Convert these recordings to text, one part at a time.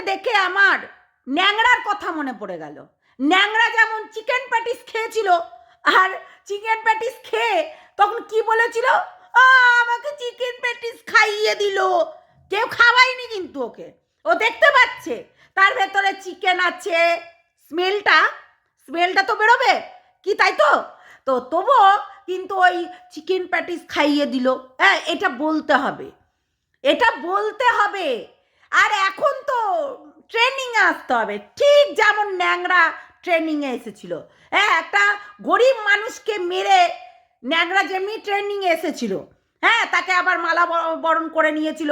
দেখে আমার ন্যাংরার কথা মনে পড়ে গেল। ন্যাংরা যেমন চিকেন প্যাটিস খেয়েছিল আর চিকেন প্যাটিস খেয়ে তখন কি বলেছিল? "আ, আমাকে চিকেন প্যাটিস খাইয়ে দিল। কেউ খাওয়ায়নি কিন্তু ওকে। ও দেখতে পাচ্ছে তার ভেতরে চিকেন আছে। স্মেলটা স্মেলটা তো বেরোবে কি তাই তো? তো তবুও কিন্তু ওই চিকেন প্যাটিস খাইয়ে দিল। হ্যাঁ এটা বলতে হবে। এটা বলতে হবে। আর এখন তো ট্রেনিংয়ে আসতে হবে। ঠিক যেমন ন্যাংরা ট্রেনিংয়ে এসেছিল। হ্যাঁ একটা গরিব মানুষকে মেরে ন্যাংরা যেমনি ট্রেনিংয়ে এসেছিল। হ্যাঁ তাকে আবার মালা বরণ করে নিয়েছিল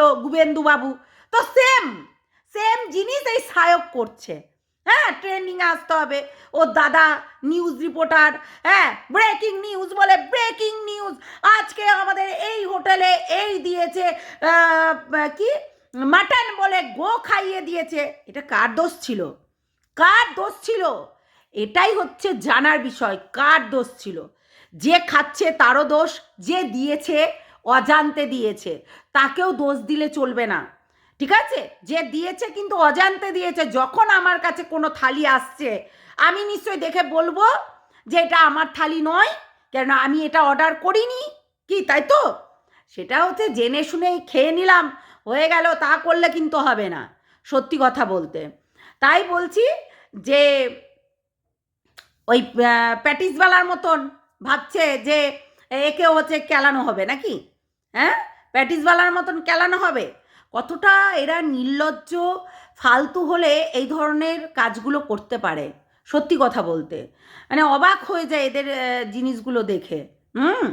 বাবু তো সেম সেম জিনিস এই সায়ক করছে। হ্যাঁ ট্রেনিংয়ে আসতে হবে। ও দাদা নিউজ রিপোর্টার হ্যাঁ ব্রেকিং নিউজ বলে ব্রেকিং নিউজ আজকে আমাদের এই হোটেলে এই দিয়েছে কি? মাটন বলে গো খাইয়ে দিয়েছে। এটা কার দোষ ছিল? কার দোষ ছিল? এটাই হচ্ছে জানার বিষয়, কার দোষ ছিল? যে খাচ্ছে তারও দোষ, যে দিয়েছে অজান্তে দিয়েছে, তাকেও দোষ দিলে চলবে না। ঠিক আছে? যে দিয়েছে কিন্তু অজান্তে দিয়েছে, যখন আমার কাছে কোনো থালি আসছে, আমি নিশ্চয়ই দেখে বলব যে এটা আমার থালি নয় কেন আমি এটা অর্ডার করিনি। কি, তাই তো? সেটা হচ্ছে জেনে শুনেই খেয়ে নিলাম। হয়ে গেল তা করলে কিন্তু হবে না সত্যি কথা বলতে। তাই বলছি যে ওই আহ, প্যাটিসওয়ালার মতন ভাবছে যে একে হচ্ছে কেলানো হবে নাকি? হ্যাঁ? প্যাটিসওয়ালার মতন কেলানো হবে? কতটা এরা নির্লজ্জ ফালতু হলে এই ধরনের কাজগুলো করতে পারে সত্যি কথা বলতে। মানে অবাক হয়ে যায় এদের জিনিসগুলো দেখে। হুম?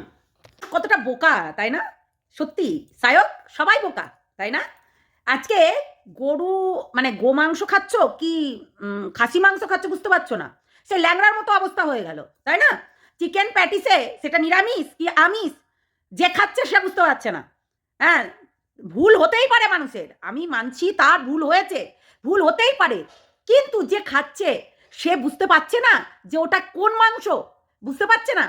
কতটা বোকা তাই না? সত্যি সায়ক সবাই বোকা। তাই না? আজকে গরু মানে গোমাংস খাচ্ছ কি খাসি মাংস খাচ্ছ বুঝতে পারছ না? সে ল্যাংড়ার মতো অবস্থা হয়ে গেল, তাই না? চিকেন প্যাটিসে সেটা নিরামিষ কি আমিষ? যে খাচ্ছে সে বুঝতে পারছে না। হ্যাঁ ভুল হতেই পারে মানুষের। আমি মানছি তার ভুল হয়েছে, ভুল হতেই পারে। কিন্তু যে খাচ্ছে সে বুঝতে পারছে না যে ওটা কোন মাংস, বুঝতে পারছে না?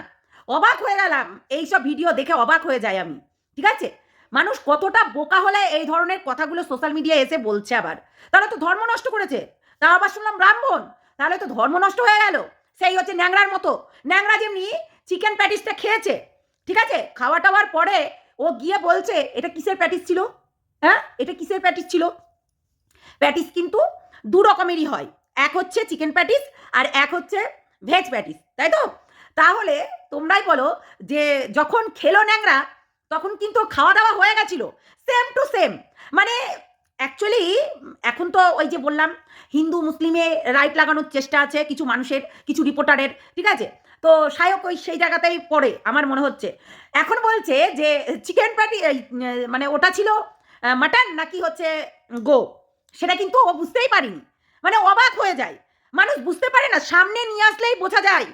অবাক হয়ে গেলাম। এইসব ভিডিও দেখে অবাক হয়ে যাই আমি, ঠিক আছে? মানুষ কতটা বোকা হলে এই ধরনের কথাগুলো সোশ্যাল মিডিয়ায় এসে বলছে আবার? তাহলে তো ধর্ম নষ্ট করেছে। তা আবার শুনলাম ব্রাহ্মণ। তাহলে তো ধর্ম নষ্ট হয়ে গেল। সেই হচ্ছে ন্যাংরার মতো। ন্যাংরা যেমনি চিকেন প্যাটিসটা খেয়েছে, ঠিক আছে? খাওয়া টাওয়ার পরে ও গিয়ে বলছে, এটা কিসের প্যাটিস ছিল? হ্যাঁ? এটা কিসের প্যাটিস ছিল? প্যাটিস কিন্তু দু রকমেরই হয়। এক হচ্ছে চিকেন প্যাটিস আর এক হচ্ছে ভেজ প্যাটিস তাই তো? তাহলে তোমরাই বলো যে যখন খেলো ন্যাংরা তখন কিন্তু খাওয়া দাওয়া হয়ে গেছিল। সেম টু সেম মানে অ্যাকচুয়ালি এখন তো ওই যে বললাম, হিন্দু, মুসলিমে রাইট লাগানোর চেষ্টা আছে কিছু মানুষের, কিছু রিপোর্টারের ঠিক আছে? তো সায়ক ওই সেই জায়গাতেই পড়ে, আমার মনে হচ্ছে। এখন বলছে যে চিকেন প্যাটি মানে ওটা ছিল মাটন নাকি হচ্ছে গো সেটা কিন্তু ও বুঝতেই পারিনি। মানে অবাক হয়ে যায়। মানুষ বুঝতে পারে না, সামনে নিয়ে আসলেই বোঝা যায়।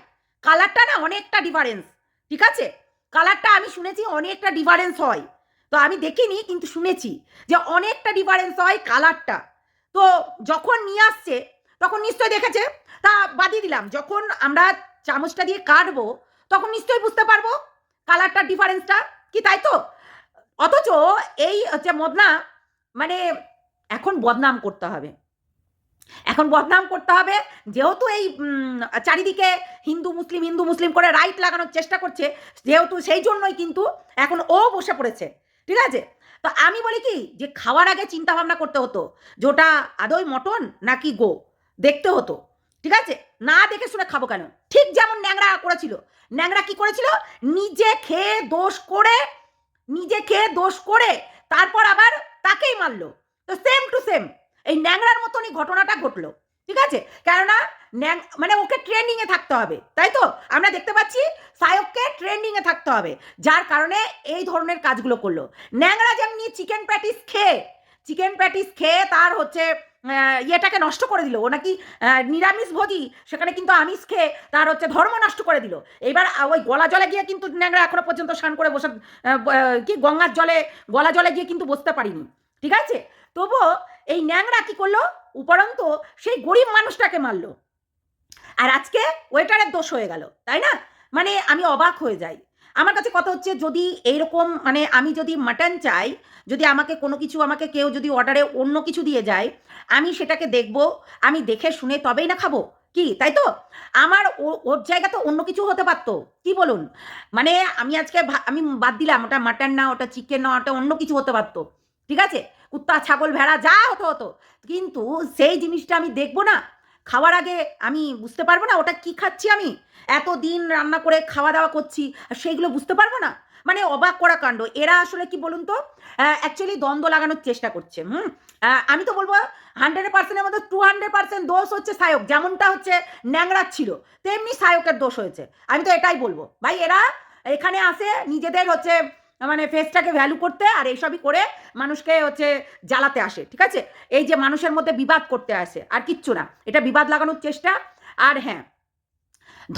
কালারটা না অনেকটা ডিফারেন্স ঠিক আছে? কালারটা আমি শুনেছি অনেকটা ডিফারেন্স হয়। তো আমি দেখিনি, কিন্তু শুনেছি যে অনেকটা ডিফারেন্স হয় কালারটা তো যখন নিয়ে আসছে, তখন নিশ্চয় দেখেছে। তা বাদিয়ে দিলাম, যখন আমরা চামচটা দিয়ে কাটবো, তখন নিশ্চয়ই বুঝতে পারব কালারটার ডিফারেন্সটা কি তাই তো? অথচ এই হচ্ছে মদনা মানে এখন বদনাম করতে হবে। এখন বদনাম করতে হবে, যেহেতু এই চারিদিকে হিন্দু, মুসলিম হিন্দু, মুসলিম করে রাইট লাগানোর চেষ্টা করছে, যেহেতু সেই জন্যই কিন্তু এখন ও বসে পড়েছে, ঠিক আছে? তো আমি বলি কি, যে খাওয়ার আগে চিন্তা ভাবনা করতে হতো, যে ওটা আদৌ মটন নাকি গো, দেখতে হতো, ঠিক আছে? না দেখে শুনে খাব কেন? ঠিক যেমন ন্যাংরা করেছিল। ন্যাংরা কি করেছিল? নিজে খেয়ে দোষ করে, নিজে খেয়ে দোষ করে, তারপর আবার তাকেই মারলো। তো সেম টু সেম এই ন্যাংরার মতনই ঘটনাটা ঘটলো, ঠিক আছে? কেননা ন্যাং মানে ওকে ট্রেন্ডিংয়ে থাকতে হবে, তাই তো? আমরা দেখতে পাচ্ছি সায়ককে ট্রেন্ডিংয়ে থাকতে হবে, যার কারণে এই ধরনের কাজগুলো করল। ন্যাংরা যেমনি চিকেন প্যাটিস খেয়ে চিকেন প্যাটিস খেয়ে তার হচ্ছে ইয়েটাকে নষ্ট করে দিল, ও নাকি নিরামিষ ভোজি, সেখানে কিন্তু আমিষ খেয়ে তার হচ্ছে ধর্ম নষ্ট করে দিল। এবার ওই গলা জলে গিয়ে কিন্তু ন্যাংরা এখনও পর্যন্ত স্নান করে বসে কি গঙ্গার জলে, গলা জলে গিয়ে কিন্তু বসতে পারিনি, ঠিক আছে? তবুও এই ন্যাংরা কি করল? উপরন্ত সেই গরিব মানুষটাকে মারলো। আর আজকে ওয়েটারের দোষ হয়ে গেল, তাই না? মানে আমি অবাক হয়ে যাই। আমার কাছে কথা হচ্ছে যদি এইরকম মানে আমি যদি মাটন চাই, যদি আমাকে কোনো কিছু আমাকে কেউ যদি অর্ডারে অন্য কিছু দিয়ে যায়, আমি সেটাকে দেখব, আমি দেখে শুনে তবেই না খাব? কি, তাই তো? আমার ওর জায়গা তো অন্য কিছু হতে পারতো, কি বলুন? মানে আমি আজকে আমি বাদ দিলাম, ওটা মাটন না, ওটা চিকেন না, ওটা অন্য কিছু হতে পারতো। ঠিক আছে? কুত্তা, ছাগল, ভেড়া, যা হতো হতো। কিন্তু সেই জিনিসটা আমি দেখব না। খাওয়ার আগে আমি বুঝতে পারব না ওটা কি খাচ্ছি আমি? এত দিন রান্না করে খাওয়া দাওয়া করছি সেইগুলো বুঝতে পারব না? মানে অবাক করা কাণ্ড। এরা আসলে কি বলুন তো? অ্যাকচুয়ালি দ্বন্দ্ব লাগানোর চেষ্টা করছে, হুম? আমি তো বলব হান্ড্রেড পার্সেন্টের মধ্যে টু হান্ড্রেড পার্সেন্ট দোষ হচ্ছে সায়ক। যেমনটা হচ্ছে ন্যাংরার ছিল, তেমনি সায়কের দোষ হয়েছে। আমি তো এটাই বলব। ভাই, এরা এখানে আসে, নিজেদের হচ্ছে মানে ফেসটাকে ভ্যালু করতে আর এইসবই করে মানুষকে হচ্ছে জ্বালাতে আসে, ঠিক আছে? এই যে মানুষের মধ্যে বিবাদ করতে আসে, আর কিচ্ছু না। এটা বিবাদ লাগানোর চেষ্টা। আর হ্যাঁ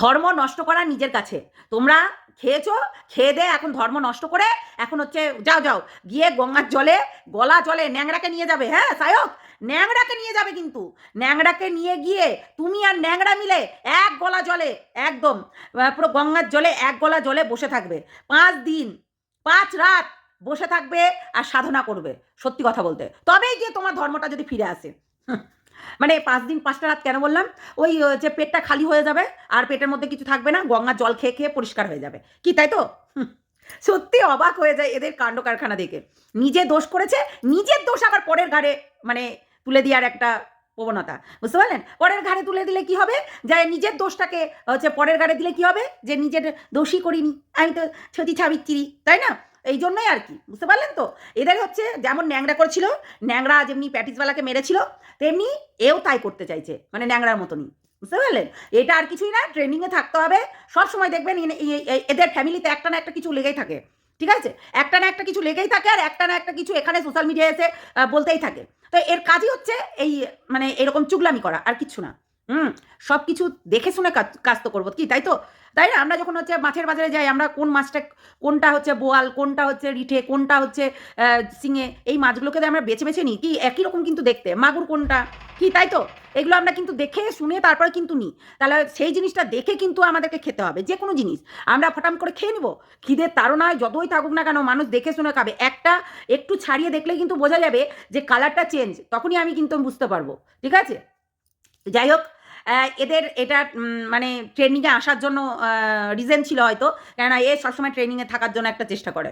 ধর্ম নষ্ট করা নিজের কাছে। তোমরা খেয়েছো, খেয়ে দে, এখন ধর্ম নষ্ট করে এখন হচ্ছে যাও যাও। গিয়ে গঙ্গার জলে, গলা জলে ন্যাংরাকে নিয়ে যাবে হ্যাঁ সায়ক? ন্যাংরাকে নিয়ে যাবে কিন্তু। ন্যাংরাকে নিয়ে গিয়ে তুমি আর ন্যাংরা মিলে এক গলা জলে, একদম পুরো গঙ্গার জলে এক গলা জলে বসে থাকবে। পাঁচ দিন পাঁচ রাত বসে থাকবে আর সাধনা করবে, সত্যি কথা বলতে। তবেই গিয়ে তোমার ধর্মটা যদি ফিরে আসে। মানে পাঁচ দিন, পাঁচটা রাত কেন বললাম? ওই যে পেটটা খালি হয়ে যাবে আর পেটের মধ্যে কিছু থাকবে না, গঙ্গার জল খেয়ে খেয়ে পরিষ্কার হয়ে যাবে। কি তাই তো। সত্যি অবাক হয়ে যায় এদের কাণ্ড কারখানা দেখে। নিজে দোষ করেছে, নিজের দোষ আবার পরের ঘাড়ে মানে তুলে দেওয়ার একটা প্রবণতা, বুঝতে পারলেন? পরের ঘাড়ে তুলে দিলে কি হবে? যে নিজের দোষটাকে, হচ্ছে পরের ঘাড়ে দিলে কি হবে? যে নিজের দোষই করিনি, আমি তো ছতি ছাবিচ্ছিরি তাই না? এই জন্যই আর কি, বুঝতে পারলেন তো? এদের হচ্ছে যেমন ন্যাংরা করেছিল ন্যাংরা যেমনি প্যাটিসওয়ালাকে মেরেছিল, তেমনি এও তাই করতে চাইছে মানে ন্যাংরার মতনই, বুঝতে পারলেন? এটা আর কিছুই না ট্রেনিংয়ে থাকতে হবে। সব সময় দেখবেন এদের ফ্যামিলিতে একটা না একটা কিছু লেগেই থাকে, ঠিক আছে? একটা না একটা কিছু লেগেই থাকে আর একটা না একটা কিছু এখানে সোশ্যাল মিডিয়ায় এসে বলতেই থাকে। তো এর কাজই হচ্ছে এই মানে এরকম চুগলামি করা আর কিছু না। হুম সব কিছু দেখে শুনে কাজ তো করব। কি, তাই তো? তাই না? আমরা যখন হচ্ছে মাছের বাজারে যাই, আমরা কোন মাছটা, কোনটা হচ্ছে বোয়াল, কোনটা হচ্ছে রিঠে, কোনটা হচ্ছে শিঙে, এই মাছগুলোকে আমরা বেছে বেছে নিই। কি, একই রকম কিন্তু দেখতে। মাগুর কোনটা? কি, তাই তো? এগুলো আমরা কিন্তু দেখে শুনে তারপরে কিন্তু নিই। তাহলে সেই জিনিসটা দেখে কিন্তু আমাদেরকে খেতে হবে যে কোনো জিনিস। আমরা ফটাম করে খেয়ে নিব। খিদের তাড়নায় যতই থাকুক না কেন মানুষ দেখে শুনে খাবে। একটা একটু ছাড়িয়ে দেখলেই কিন্তু বোঝা যাবে যে কালারটা চেঞ্জ তখনই আমি কিন্তু বুঝতে পারব। ঠিক আছে? যাই হোক এদের এটা মানে ট্রেনিংয়ে আসার জন্য রিজন ছিল হয়তো। কেননা এ সবসময় ট্রেনিংয়ে থাকার জন্য একটা চেষ্টা করে।